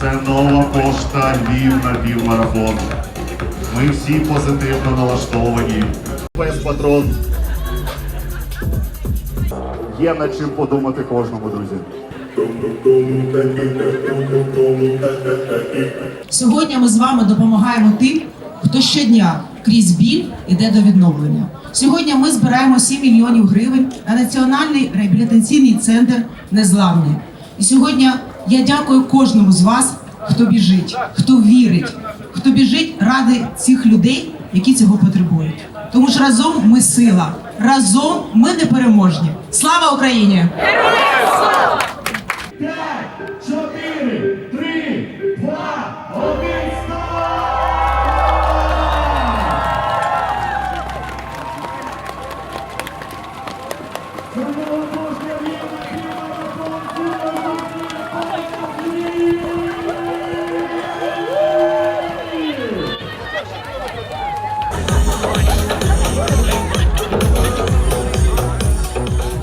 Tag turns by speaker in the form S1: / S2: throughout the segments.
S1: Це нова пошта Львів на півмарафон. Ми всі позитивно налаштовані. Спецпатрон. Є над чим подумати кожному, друзі.
S2: Сьогодні ми з вами допомагаємо тим, хто щодня крізь біль іде до відновлення. Сьогодні ми збираємо 7 мільйонів гривень на національний реабілітаційний центр Незламний. І сьогодні я дякую кожному з вас, хто біжить, хто вірить, хто біжить ради цих людей, які цього потребують. Тому ж разом ми сила, разом ми непереможні. Слава Україні!
S1: П'ять, чотири, три,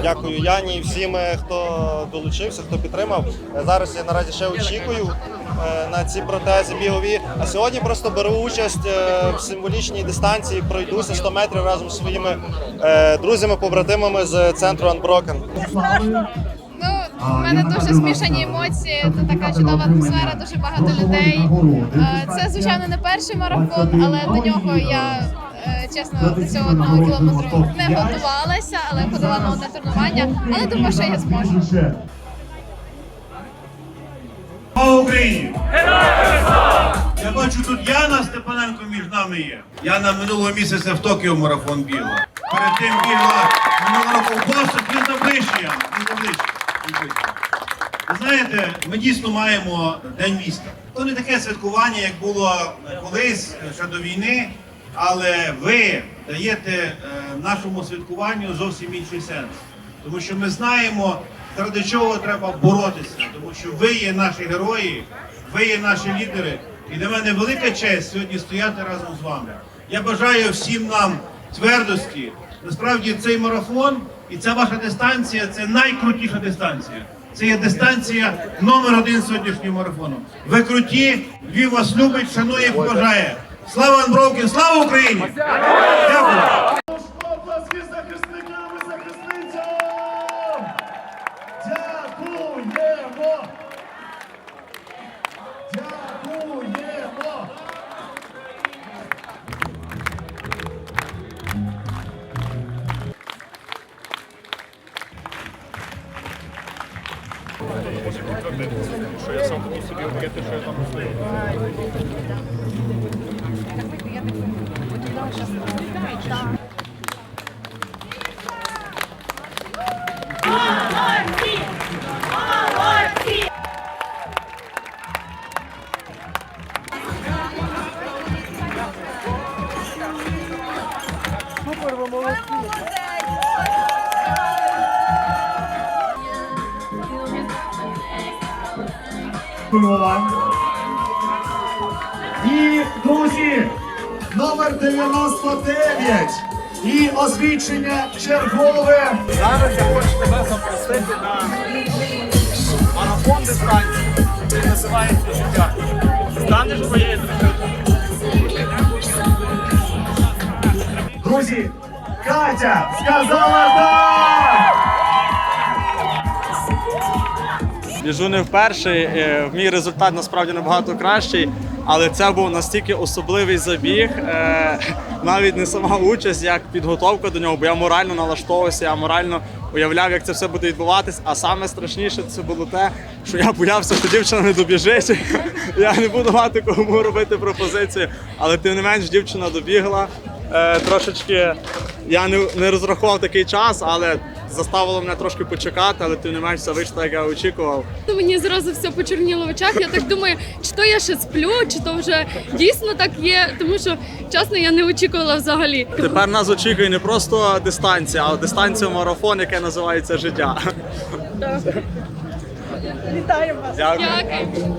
S3: Дякую Яні і всім, е, хто долучився, хто підтримав. Е, Зараз я наразі ще очікую е, на ці протези бігові. А сьогодні просто беру участь в символічній дистанції, пройдуся 100 метрів разом зі своїми е, друзями, побратимами з центру Unbroken.
S4: Ну, в мене дуже змішані емоції. Це така чудова атмосфера, дуже багато людей. Це звичайно не перший марафон, але до нього я чесно до цього одного кілометру не готувалася, але ходила на одне тренування. Але думаю, що я зможу.
S5: Слава Україні! Я бачу, тут Яна Степаненко між нами є. Яна минулого місяця в Токіо марафон бігла. Перед тим бігла минулого року в Бостон, він табличний, Яна, він табличний. Ви знаєте, ми дійсно маємо День міста. То не таке святкування, як було колись ще до війни, але ви даєте е, нашому святкуванню зовсім інший сенс. Тому що ми знаємо, заради чого треба боротися, тому що ви є наші герої, ви є наші лідери. І для мене велика честь сьогодні стояти разом з вами. Я бажаю всім нам твердості. Насправді цей марафон і ця ваша дистанція це найкрутіша дистанція. Це є дистанція номер один сьогоднішнього марафону. Ви круті, Львів вас любить, шанує поважає. Слава Анбровкін, слава Україні! Дякую!
S1: Оплески захисникам і захисницям! Дякуємо! Дякуємо! Дякуємо вам. І, друзі, номер 99 і освідчення чергове.
S6: Зараз я хочу тебе запросити на марафон дистанції, який називається життя. Станеш моєю дружиною.
S1: Друзі, Катя сказала так!
S6: Біжу не вперше. е, Мій результат насправді набагато кращий, але це був настільки особливий забіг, е, навіть не сама участь, як підготовка до нього, бо я морально налаштовувався, я морально уявляв, як це все буде відбуватись. А саме страшніше це було те, що я боявся, що дівчина не добіжить. Я не буду мати кому робити пропозицію. Але тим не менш дівчина добігла. Е, Трошечки я не, не розрахував такий час, але заставило мене трошки почекати, але тим не менш все вийшло, як я очікував.
S7: Ну, Мені зразу все почерніло в очах. Я так думаю, чи то я ще сплю, чи то вже дійсно так є. Тому що чесно, я не очікувала взагалі.
S6: Тепер нас очікує не просто дистанція, а дистанція марафон, яке називається життя.
S7: Так.
S6: Дякую.
S7: Дякую.